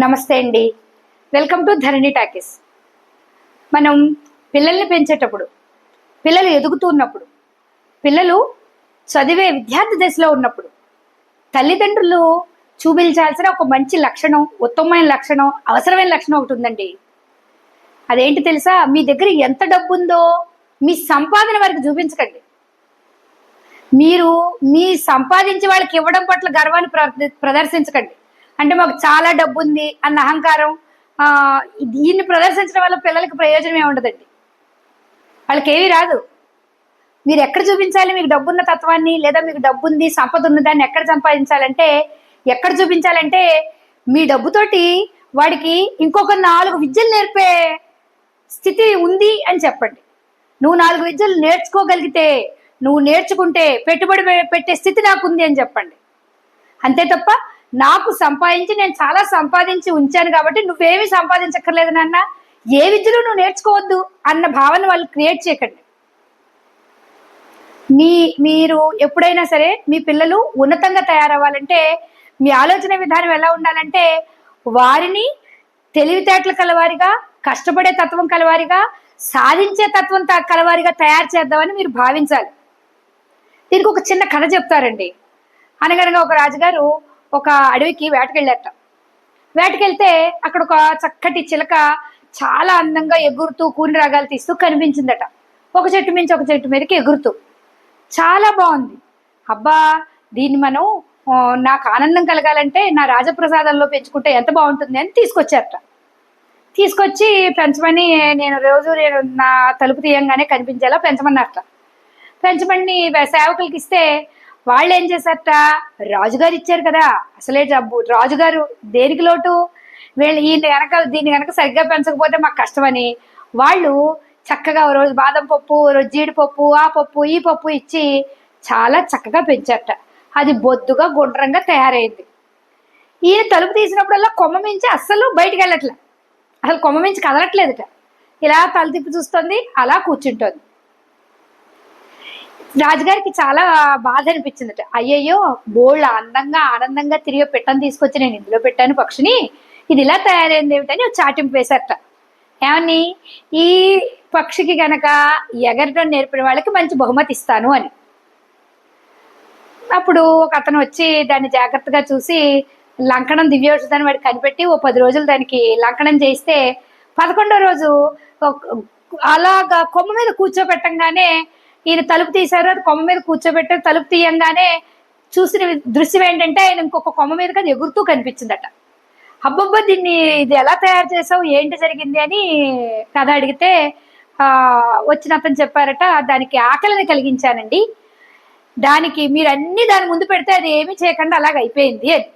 నమస్తే అండి. Welcome to Dharani talkies. మనం పిల్లల్ని పెంచేటప్పుడు పిల్లలు ఎదుగుతున్నప్పుడు పిల్లలు చదివే విద్యార్థి దశలో ఉన్నప్పుడు తల్లిదండ్రులు చూపించాల్సిన ఒక మంచి లక్షణం ఉత్తమమైన లక్షణం అవసరమైన లక్షణం ఒకటి ఉందండి. అదేంటి తెలుసా? మీ దగ్గర ఎంత డబ్బు ఉందో మీ సంపాదన వారికి చూపించకండి. మీరు మీ సంపాదించే వాళ్ళకి ఇవ్వడం పట్ల గర్వాన్ని ప్ర- ప్రదర్శించకండి. అంటే మాకు చాలా డబ్బు ఉంది అన్న అహంకారం. దీన్ని ప్రదర్శించడం వల్ల పిల్లలకి ప్రయోజనం ఏముండదండి వాళ్ళకి రాదు. మీరు ఎక్కడ చూపించాలి? మీకు డబ్బున్న తత్వాన్ని లేదా మీకు డబ్బు ఉంది సంపద ఉన్న దాన్ని ఎక్కడ సంపాదించాలంటే ఎక్కడ చూపించాలంటే మీ డబ్బుతోటి వాడికి ఇంకొక నాలుగు విద్యలు నేర్పే స్థితి ఉంది అని చెప్పండి. నువ్వు నాలుగు విద్యలు నేర్చుకోగలిగితే నువ్వు నేర్చుకుంటే పెట్టుబడి పెట్టే స్థితి నాకు ఉంది అని చెప్పండి. అంతే తప్ప నాకు సంపాదించి నేను చాలా సంపాదించి ఉంచాను కాబట్టి నువ్వేమి సంపాదించక్కర్లేదు నాన్న. ఏ విద్యలో నువ్వు నేర్చుకోవద్దు అన్న భావన వాళ్ళు క్రియేట్ చేయకండి. మీ మీరు ఎప్పుడైనా సరే మీ పిల్లలు ఉన్నతంగా తయారవ్వాలంటే మీ ఆలోచన విధానం ఎలా ఉండాలంటే వారిని తెలివితేటలు కలవారిగా కష్టపడే తత్వం కలవారిగా సాధించే తత్వం కలవారిగా తయారు చేద్దామని మీరు భావించాలి. దీనికి ఒక చిన్న కథ చెప్తారండి. అనగనగా ఒక రాజుగారు ఒక అడవికి వేటకెళ్ళారట. వేటకెళ్తే అక్కడ ఒక చక్కటి చిలక చాలా అందంగా ఎగురుతూ కూని రాగాలు తీస్తూ కనిపించిందట. ఒక చెట్టు మించి ఒక చెట్టు మీదకి ఎగురుతూ. చాలా బాగుంది. అబ్బా దీన్ని మనం నాకు ఆనందం కలగాలంటే నా రాజప్రసాదంలో పెంచుకుంటే ఎంత బాగుంటుంది అని తీసుకొచ్చారట. తీసుకొచ్చి పెంచమని నేను రోజు నేను నా తలుపు తీయంగానే కనిపించేలా పెంచమన్నారట. పెంచమని సేవకులకి ఇస్తే వాళ్ళు ఏం చేశారట? రాజుగారు ఇచ్చారు కదా. అసలే డబ్బు రాజుగారు దేనికి లోటు? వీళ్ళు ఈయన వెనక దీన్ని కనుక సరిగ్గా పెంచకపోతే మాకు కష్టమని వాళ్ళు చక్కగా రోజు బాదం పప్పు రోజు జీడిపప్పు ఆ పప్పు ఈ పప్పు ఇచ్చి చాలా చక్కగా పెంచారట. అది బొద్దుగా గుండ్రంగా తయారైంది. ఈయన తలుపు తీసినప్పుడల్లా కొమ్మ మించి అస్సలు బయటికి వెళ్ళట్లే అసలు కొమ్మ మించి కదలట్లేదుట. ఇలా తల తిప్పి చూస్తుంది అలా కూర్చుంటుంది. రాజుగారికి చాలా బాధ అనిపించిందట. అయ్యయ్యో బోళ్ళ అందంగా ఆనందంగా తిరిగి పెట్టని తీసుకొచ్చి నేను ఇందులో పెట్టాను పక్షిని. ఇది ఇలా తయారైంది ఏమిటని చాటింపు వేశారట. ఏమని? ఈ పక్షికి గనక ఎగరడం నేర్పిన వాళ్ళకి మంచి బహుమతి ఇస్తాను అని. అప్పుడు ఒక అతను వచ్చి దాన్ని జాగ్రత్తగా చూసి లంకణం దివ్యోషధాన్ని వాడికి కనిపెట్టి ఓ పది రోజులు దానికి లంకణం చేస్తే పదకొండో రోజు అలాగా కొమ్మ మీద కూర్చోబెట్టంగానే ఈయన తలుపు తీశారు అది కొమ్మ మీద కూర్చోబెట్టారు. తలుపు తీయంగానే చూసిన దృశ్యం ఏంటంటే ఆయన ఇంకొక కొమ్మ మీద అది ఎగురుతూ కనిపించిందట. అబ్బబ్బా దీన్ని ఇది ఎలా తయారు చేసావు ఏంటి జరిగింది అని కథ అడిగితే వచ్చిన అతను చెప్పారట దానికి ఆకలిని కలిగించానండి. దానికి మీరు అన్ని దాని ముందు పెడితే అది ఏమీ చేయకుండా అలాగ అయిపోయింది అది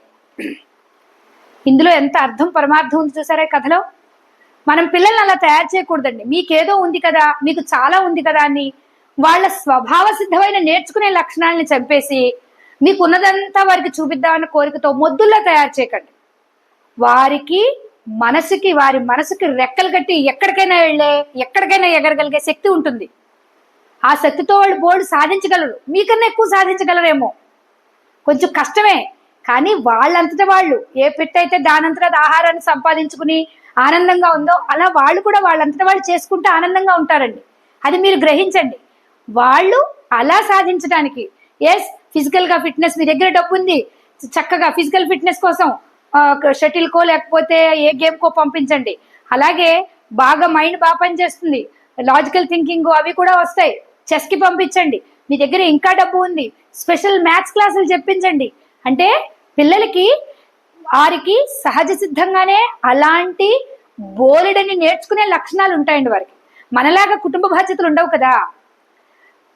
ఇందులో ఎంత అర్థం పరమార్థం ఉంది చూసారా కథలో? మనం పిల్లల్ని అలా తయారు చేయకూడదండి. మీకేదో ఉంది కదా మీకు చాలా ఉంది కదా అని వాళ్ళ స్వభావ సిద్ధమైన నేర్చుకునే లక్షణాలని చంపేసి మీకు ఉన్నదంతా వారికి చూపిద్దామన్న కోరికతో మొద్దుల్లో తయారు చేయకండి. వారికి మనసుకి వారి మనసుకి రెక్కలు కట్టి ఎక్కడికైనా వెళ్ళే ఎక్కడికైనా ఎగరగలిగే శక్తి ఉంటుంది. ఆ శక్తితో వాళ్ళు బోర్డు సాధించగలరు. మీకన్నా ఎక్కువ సాధించగలరేమో. కొంచెం కష్టమే కానీ వాళ్ళంతట వాళ్ళు ఏ పెట్టయితే అయితే ఆహారాన్ని సంపాదించుకుని ఆనందంగా ఉందో అలా వాళ్ళు కూడా వాళ్ళంతట వాళ్ళు చేసుకుంటే ఆనందంగా ఉంటారండి. అది మీరు గ్రహించండి. వాళ్ళు అలా సాధించడానికి. ఎస్ ఫిజికల్గా ఫిట్నెస్ మీ దగ్గర డబ్బు ఉంది. చక్కగా ఫిజికల్ ఫిట్నెస్ కోసం షటిల్ కో లేకపోతే ఏ గేమ్ కో పంపించండి. అలాగే బాగా మైండ్ బాగా పనిచేస్తుంది లాజికల్ థింకింగ్ అవి కూడా వస్తాయి. చెస్కి పంపించండి. మీ దగ్గర ఇంకా డబ్బు ఉంది. స్పెషల్ మ్యాథ్స్ క్లాసులు చెప్పించండి. అంటే పిల్లలకి వారికి సహజ సిద్ధంగానే అలాంటి బోలెడని నేర్చుకునే లక్షణాలు ఉంటాయండి వారికి. మనలాగా కుటుంబ బాధ్యతలు ఉండవు కదా.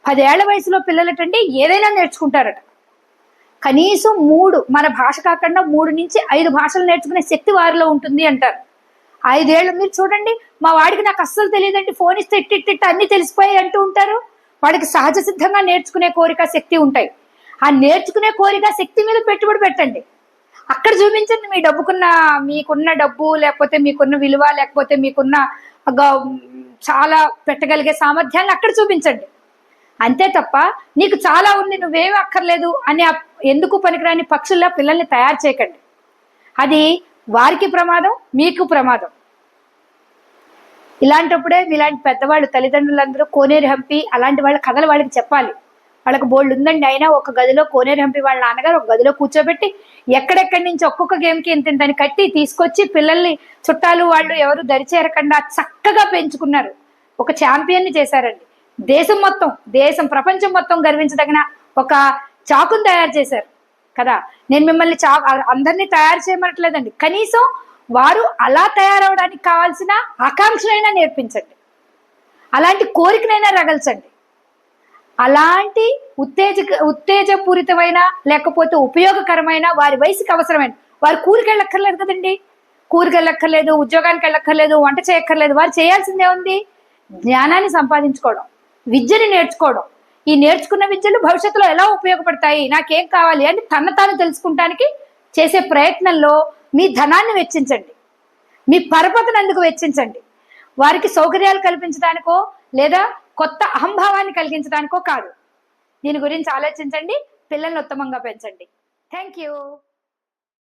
పదేళ్ళ వయసులో పిల్లలటండి ఏదైనా నేర్చుకుంటారట. కనీసం మూడు మన భాష కాకుండా మూడు నుంచి ఐదు భాషలు నేర్చుకునే శక్తి వారిలో ఉంటుంది అంటారు. ఐదేళ్ళు మీరు చూడండి మా వాడికి నాకు అస్సలు తెలియదండి ఫోన్ ఇస్తే ఇట్టి ఇట్టి అన్ని తెలిసిపోయి అంటూ ఉంటారు. వాడికి సహజ సిద్ధంగా నేర్చుకునే కోరిక శక్తి ఉంటాయి. ఆ నేర్చుకునే కోరిక శక్తి మీద పెట్టుబడి పెట్టండి. అక్కడ చూపించండి మీ డబ్బుకున్న మీకున్న డబ్బు లేకపోతే మీకున్న విలువ లేకపోతే మీకున్న గ- చాలా పెట్టగలిగే సామర్థ్యాన్ని అక్కడ చూపించండి. అంతే తప్ప నీకు చాలా ఉంది నువ్వేమి అక్కర్లేదు అని ఎందుకు పనికిరాని పక్షుల్లో పిల్లల్ని తయారు చేయకండి. అది వారికి ప్రమాదం మీకు ప్రమాదం. ఇలాంటప్పుడే మీలాంటి పెద్దవాళ్ళు తల్లిదండ్రులందరూ కోనేరు హంపి అలాంటి వాళ్ళ కథలు వాళ్ళకి చెప్పాలి. వాళ్ళకి బోల్డ్ ఉందండి అయినా ఒక గదిలో కోనేరు హంపి వాళ్ళ నాన్నగారు ఒక గదిలో కూర్చోబెట్టి ఎక్కడెక్కడి నుంచి ఒక్కొక్క గేమ్కి ఇంత ఇంతని కట్టి తీసుకొచ్చి పిల్లల్ని చుట్టాలు వాళ్ళు ఎవరు దరిచేరకుండా చక్కగా పెంచుకున్నారు. ఒక ఛాంపియన్ని చేశారండి. దేశం మొత్తం దేశం ప్రపంచం మొత్తం గర్వించదగిన ఒక చాకును తయారు చేశారు. కదా? నేను మిమ్మల్ని చా అందరినీ తయారు చేయమనట్లేదండి. కనీసం వారు అలా తయారవడానికి కావాల్సిన ఆకాంక్షనైనా నేర్పించండి. అలాంటి కోరికనైనా రగల్చండి. అలాంటి ఉత్తేజ ఉత్తేజపూరితమైన లేకపోతే ఉపయోగకరమైన వారి వయసుకి అవసరమైన వారు కూలికి వెళ్ళక్కర్లేదు కదండి. కూలికి వెళ్ళక్కర్లేదు ఉద్యోగానికి వెళ్ళక్కర్లేదు వంట చేయక్కర్లేదు వారు చేయాల్సిందే ఉంది. జ్ఞానాన్ని సంపాదించుకోవడం. విద్యని నేర్చుకోవడం. ఈ నేర్చుకున్న విద్యలు భవిష్యత్తులో ఎలా ఉపయోగపడతాయి? నాకేం కావాలి అని తన తాను తెలుసుకుంటానికి చేసే ప్రయత్నంలో మీ ధనాన్ని వెచ్చించండి. మీ పరపతిని అందుకు వెచ్చించండి. వారికి సౌకర్యాలు కల్పించడానికో లేదా కొత్త అహంభావాన్ని కలిగించడానికో కాదు. దీని గురించి ఆలోచించండి పిల్లల్ని ఉత్తమంగా పెంచండి. Thank you.